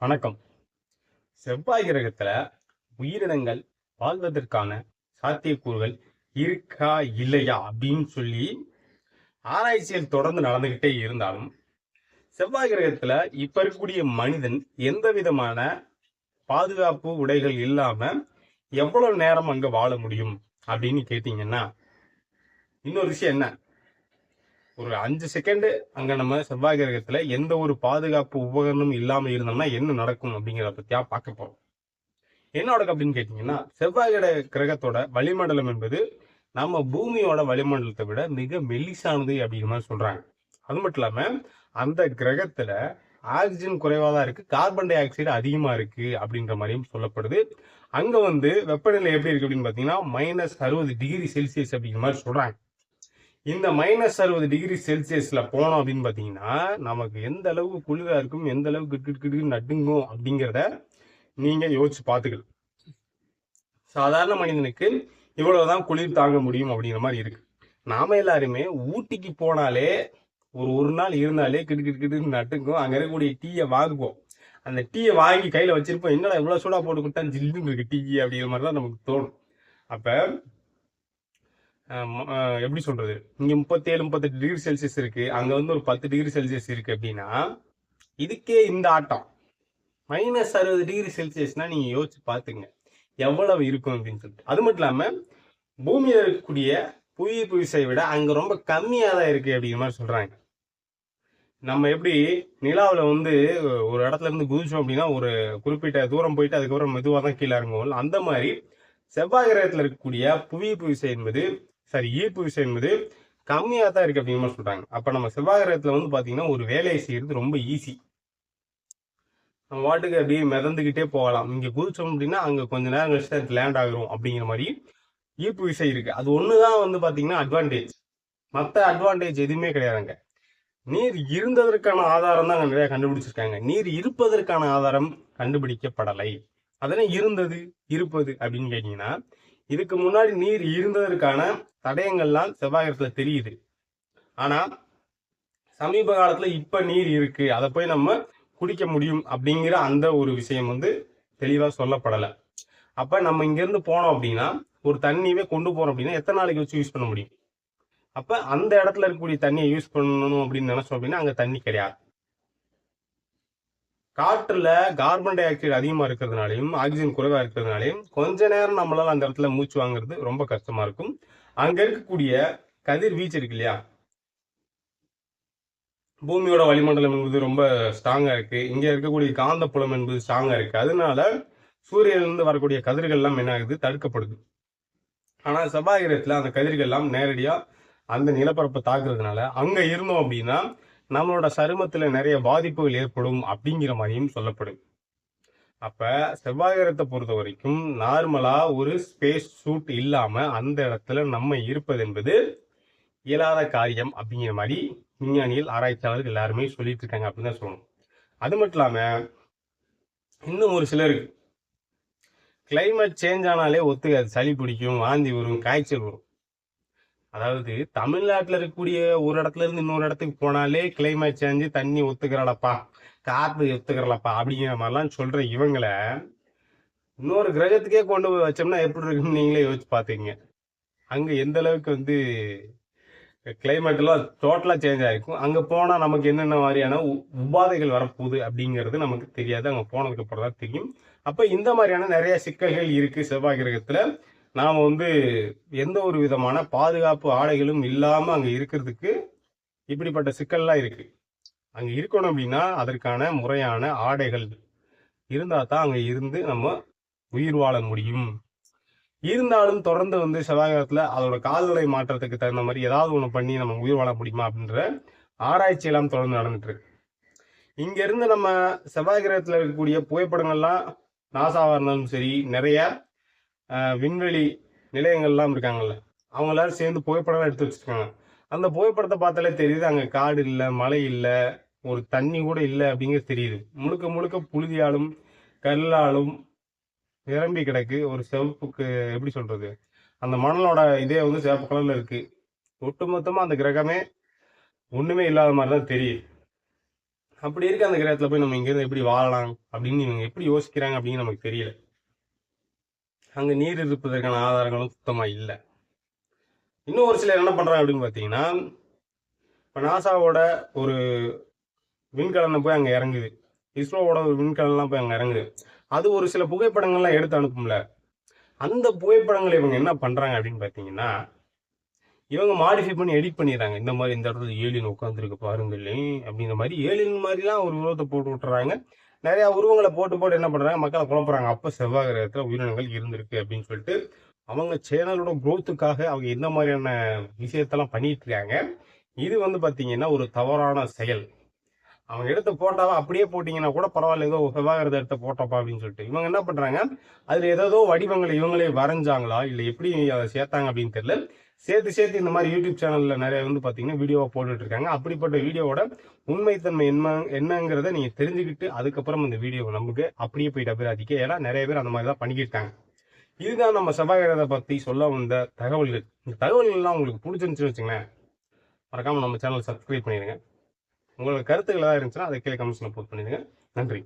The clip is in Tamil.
வணக்கம். செவ்வாய் கிரகத்துல உயிரினங்கள் வாழ்வதற்கான சாத்தியக்கூறுகள் இருக்கா இல்லையா அப்படின்னு சொல்லி ஆராய்ச்சியில் தொடர்ந்து நடந்துகிட்டே இருந்தாலும் செவ்வாய் கிரகத்துல இப்ப இருக்கக்கூடிய மனிதன் எந்த விதமான பாதுகாப்பு உடைகள் இல்லாம எவ்வளவு நேரம் அங்க வாழ முடியும் அப்படின்னு கேட்டீங்கன்னா இன்னொரு விஷயம் என்ன? ஒரு அஞ்சு செகண்டு அங்க நம்ம செவ்வாய் கிரகத்துல எந்த ஒரு பாதுகாப்பு உபகரணமும் இல்லாம இருந்தோம்னா என்ன நடக்கும் அப்படிங்கிறத பத்தியா பார்க்க போறோம். என்ன நடக்கும் அப்படின்னு கேட்டீங்கன்னா செவ்வாய் கிரகத்தோட வளிமண்டலம் என்பது நம்ம பூமியோட வளிமண்டலத்தை விட மிக மெல்லிசானது அப்படிங்கிற மாதிரி சொல்றாங்க. அது மட்டும் இல்லாம அந்த கிரகத்துல ஆக்சிஜன் குறைவா தான் இருக்கு கார்பன் டை ஆக்சைடு அதிகமா இருக்கு அப்படின்ற மாதிரியும் சொல்லப்படுது. அங்க வந்து வெப்பநிலை எப்படி இருக்கு அப்படின்னு பாத்தீங்கன்னா மைனஸ் அறுபது டிகிரி செல்சியஸ் அப்படிங்கிற மாதிரி சொல்றாங்க. இந்த மைனஸ் அறுபது டிகிரி செல்சியஸில் போனோம் அப்படின்னு பார்த்தீங்கன்னா நமக்கு எந்த அளவுக்கு குளிராக இருக்கும் எந்த அளவுக்கு கிட்டு கிட்டு நடுங்கும் அப்படிங்கிறத நீங்கள் யோசிச்சு பார்த்துக்கலாம் சாதாரண மனிதனுக்கு இவ்வளவுதான் குளிர் தாங்க முடியும் அப்படிங்கிற மாதிரி இருக்கு. நாம எல்லாருமே ஊட்டிக்கு போனாலே ஒரு ஒரு நாள் இருந்தாலே கிட்டு கிட்டு கிட்டு நட்டுங்கும் அங்கே இருக்கக்கூடிய டீயை வாங்குவோம். அந்த டீயை வாங்கி கையில் வச்சிருப்போம். என்னடா இவ்வளோ சூடாக போட்டு கொடுத்தா ஜில்லுன்னு இருக்கு டீ அப்படிங்கிற மாதிரி தான் நமக்கு தோணும். அப்போ எப்படி சொல்றது? இங்க முப்பத்தேழு முப்பத்தெட்டு டிகிரி செல்சியஸ் இருக்கு. அங்க வந்து ஒரு பத்து டிகிரி செல்சியஸ் இருக்கு அப்படின்னா இதுக்கே இந்த ஆட்டம். மைனஸ் அறுபது டிகிரி செல்சியஸ்னா நீங்க யோசிச்சு பாத்துங்க. எவ்வளவு இருக்கும் அப்படின்னு சொல்லிட்டு. அது மட்டும் இல்லாம பூமியில இருக்கக்கூடிய புவியீர்ப்பு விசையை விட அங்க ரொம்ப கம்மியா தான் இருக்கு அப்படிங்கிற மாதிரி சொல்றாங்க. நம்ம எப்படி நிலாவுல வந்து ஒரு இடத்துல இருந்து குதிச்சோம் அப்படின்னா ஒரு குறிப்பிட்ட தூரம் போயிட்டு அதுக்கப்புறம் மெதுவாக தான் கீழே இறங்குவோம் அந்த மாதிரி செவ்வாய் கிரகத்தில் இருக்கக்கூடிய புவியீர்ப்பு விசை என்பது சாரி ஈர்ப்பு விசை என்பது கம்மியாக தான் இருக்கு அப்படிங்கிற மாதிரி சொல்றாங்க. நம்ம செவ்வாய் வந்து பார்த்தீங்கன்னா ஒரு வேலையை செய்யறது ரொம்ப ஈஸி நம்ம வாட்டுக்கு அப்படியே மிதந்துக்கிட்டே போகலாம். இங்கே குதிச்சோம் அப்படின்னா அங்கே கொஞ்ச நேரம் கழிச்சு தான் லேண்ட் ஆகிறோம் அப்படிங்கிற மாதிரி ஈர்ப்பு விசை இருக்கு. அது ஒன்று தான் வந்து பார்த்தீங்கன்னா அட்வான்டேஜ் மற்ற அட்வான்டேஜ் எதுவுமே கிடையாதுங்க. நீர் இருந்ததற்கான ஆதாரம் தான் அங்க நிறைய கண்டுபிடிச்சிருக்காங்க. நீர் இருப்பதற்கான ஆதாரம் கண்டுபிடிக்கப்படலை. அதெல்லாம் இருந்தது? இருப்பது அப்படின்னு கேட்டீங்கன்னா இதுக்கு முன்னாடி நீர் இருந்ததற்கான தடயங்கள்லாம் செவ்வாயத்துல தெரியுது. ஆனா சமீப காலத்துல இப்ப நீர் இருக்கு அதை போய் நம்ம குடிக்க முடியும் அப்படிங்கிற அந்த ஒரு விஷயம் வந்து தெளிவா சொல்லப்படலை. அப்ப நம்ம இங்கிருந்து போனோம் அப்படின்னா ஒரு தண்ணியவே கொண்டு போறோம் அப்படின்னா எத்தனை நாளைக்கு வச்சு யூஸ் பண்ண முடியும்? அப்ப அந்த இடத்துல இருக்கக்கூடிய தண்ணியை யூஸ் பண்ணணும் அப்படின்னு நினைச்சோம் அப்படின்னா அங்க தண்ணி கிடையாது. காற்றுல கார்பன் டை ஆக்சைடு அதிகமா இருக்கிறதுனாலையும் ஆக்சிஜன் குறைவா இருக்கிறதுனாலையும் கொஞ்ச நேரம் நம்மளால அந்த இடத்துல மூச்சு வாங்குறது ரொம்ப கஷ்டமா இருக்கும். அங்க இருக்கக்கூடிய கதிர் வீச்சு இருக்கு இல்லையா? பூமியோட வளிமண்டலம் என்பது ரொம்ப ஸ்ட்ராங்கா இருக்கு. இங்க இருக்கக்கூடிய காந்த புலம் என்பது ஸ்ட்ராங்கா இருக்கு. அதனால சூரியனிலிருந்து வரக்கூடிய கதிர்கள் எல்லாம் என்ன ஆகுது? தடுக்கப்படுது. ஆனா செவ்வாய் கிரகத்துல அந்த கதிர்கள் எல்லாம் நேரடியா அந்த நிலப்பரப்பை தாக்குறதுனால அங்க இருந்தோம் அப்படின்னா நம்மளோட சருமத்தில் நிறைய பாதிப்புகள் ஏற்படும் அப்படிங்கிற மாதிரியும் சொல்லப்படுது. அப்ப செவ்வாயிரத்தை பொறுத்த வரைக்கும் நார்மலா ஒரு ஸ்பேஸ் சூட் இல்லாமல் அந்த இடத்துல நம்ம இருப்பது என்பது இயலாத காரியம் அப்படிங்கிற மாதிரி விஞ்ஞானிகள் ஆராய்ச்சியாளர்கள் எல்லாருமே சொல்லிட்டு இருக்காங்க அப்படின்னு தான் சொல்லணும். அது மட்டும் இல்லாமல் இன்னும் ஒரு சிலருக்கு கிளைமேட் சேஞ்ச் ஆனாலே ஒத்துக்காது. சளி பிடிக்கும் வாந்தி வரும் காய்ச்சல் வரும். அதாவது தமிழ்நாட்டில் இருக்கக்கூடிய ஒரு இடத்துல இருந்து இன்னொரு இடத்துக்கு போனாலே கிளைமேட் சேஞ்சு தண்ணி ஒத்துக்கிறலப்பா காற்று ஒத்துக்கிறலப்பா அப்படிங்கிற மாதிரிலாம் சொல்ற இவங்களை இன்னொரு கிரகத்துக்கே கொண்டு போய் வச்சோம்னா எப்படி இருக்குன்னு நீங்களே யோசிச்சு பார்த்தீங்க அங்கே எந்த அளவுக்கு வந்து கிளைமேட் எல்லாம் டோட்டலா சேஞ்ச் ஆயிருக்கும் அங்கே போனால் நமக்கு என்னென்ன மாதிரியான உ- உபாதைகள் வரப்போகுது அப்படிங்கிறது நமக்கு தெரியாது. அங்கே போனதுக்கு அப்புறம் தான் தெரியும். அப்போ இந்த மாதிரியான நிறைய சிக்கல்கள் இருக்கு. செவ்வாய் கிரகத்தில் நாம் வந்து எந்த ஒரு விதமான பாதுகாப்பு ஆடைகளும் இல்லாமல் அங்கே இருக்கிறதுக்கு இப்படிப்பட்ட சிக்கல்லாம் இருக்குது அங்கே இருக்கணும் அப்படின்னா அதற்கான முறையான ஆடைகள் இருந்தால் தான் அங்கே இருந்து நம்ம உயிர் வாழ முடியும். இருந்தாலும் தொடர்ந்து வந்து செவ்வாயத்துல அதோட கால்நடை மாற்றத்துக்கு தகுந்த மாதிரி ஏதாவது ஒன்று பண்ணி நம்ம உயிர் வாழ முடியுமா அப்படின்ற ஆராய்ச்சி எல்லாம் தொடர்ந்து நடந்துட்டு இருக்கு. இங்க இருந்து நம்ம செவ்வாய் கிரகத்தில் இருக்கக்கூடிய புகைப்படங்கள்லாம் நாசாவாக இருந்தாலும் சரி நிறைய விண்வெளி நிலையங்கள்லாம் இருக்காங்கல்ல. அவங்க எல்லாரும் சேர்ந்து புகைப்படம்லாம் எடுத்து வச்சுருக்காங்க. அந்த புகைப்படத்தை பார்த்தாலே தெரியுது அங்கே காடு இல்லை மழை இல்லை ஒரு தண்ணி கூட இல்லை அப்படிங்கிறது தெரியுது. முழுக்க முழுக்க புழுதியாலும் கல்லாலும் நிரம்பி கிடக்கு. ஒரு சிவப்புக்கு எப்படி சொல்கிறது அந்த மணலோட இதே வந்து சிவப்பு கலரில் இருக்குது ஒட்டுமொத்தமாக அந்த கிரகமே ஒன்றுமே இல்லாத மாதிரி தான் தெரியுது. அப்படி இருக்க அந்த கிரகத்தில் போய் நம்ம இங்கேருந்து எப்படி வாழலாம் அப்படின்னு இவங்க எப்படி யோசிக்கிறாங்க அப்படின்னு நமக்கு தெரியல. அங்கே நீர் இருப்பதற்கான ஆதாரங்களும் சுத்தமாக இல்லை. இன்னும் ஒரு சிலர் என்ன பண்ணுறாங்க அப்படின்னு பார்த்தீங்கன்னா இப்போ நாசாவோட ஒரு விண்கலனை போய் அங்கே இறங்குது. இஸ்ரோவோட ஒரு விண்கலன்லாம் போய் அங்கே இறங்குது. அது ஒரு சில புகைப்படங்கள்லாம் எடுத்து அனுப்பும்ல. அந்த புகைப்படங்களை இவங்க என்ன பண்ணுறாங்க அப்படின்னு பார்த்தீங்கன்னா இவங்க மாடிஃபை பண்ணி எடிட் பண்ணிடுறாங்க. இந்த மாதிரி இந்த இடத்துல ஏலியன் உட்காந்துருக்கு பாருங்களே அப்படிங்கிற மாதிரி ஏலியன் மாதிரிலாம் ஒரு உருவத்தை போட்டு விட்டுறாங்க. நிறைய உருவங்களை போட்டு போட்டு என்ன பண்றாங்க? மக்களை குழப்புறாங்க அப்ப செவ்வாய் கிரகத்துல உயிரினங்கள் இருந்திருக்கு அப்படின்னு சொல்லிட்டு அவங்க சேனலோட குரோத்துக்காக அவங்க எந்த மாதிரியான விஷயத்தெல்லாம் பண்ணிட்டு இருக்காங்க. இது வந்து பாத்தீங்கன்னா ஒரு தவறான செயல். அவங்க எடுத்த போட்டாவை அப்படியே போட்டிங்கன்னா கூட பரவாயில்ல ஏதோ செவ்வாய் எடுத்து எடுத்த போட்டோப்பா அப்படின்னு சொல்லிட்டு. இவங்க என்ன பண்ணுறாங்க அதில் ஏதோ வடிவங்களை இவங்களே வரைஞ்சாங்களா? இல்லை எப்படி அதை சேர்த்தாங்க அப்படின்னு தெரியல. சேர்த்து சேர்த்து இந்த மாதிரி யூடியூப் சேனலில் நிறைய வந்து பார்த்தீங்கன்னா வீடியோவை போட்டுட்டு இருக்காங்க. அப்படிப்பட்ட வீடியோவோட உண்மைத்தன்மை என்ன என்னங்கிறத நீங்கள் தெரிஞ்சுக்கிட்டு அதுக்கப்புறம் இந்த வீடியோவை நமக்கு அப்படியே போயிட்டு அபிராதிக்க ஏன்னா நிறைய பேர் அந்த மாதிரி தான் பண்ணிக்கிட்டாங்க. இதுதான் நம்ம செவ்வாய் பற்றி சொல்ல வந்த தகவல்கள். இந்த தகவல்கள்லாம் உங்களுக்கு பிடிச்சிருந்துச்சுன்னு வச்சுங்களேன் மறக்காமல் நம்ம சேனல் சப்ஸ்கிரைப் பண்ணிடுங்க உங்களுக்கு கருத்துக்கள் ஏதாவது இருந்துச்சுன்னா அதை கீழே கமெண்ட்ஸில் போஸ்ட் பண்ணிடுங்க. நன்றி.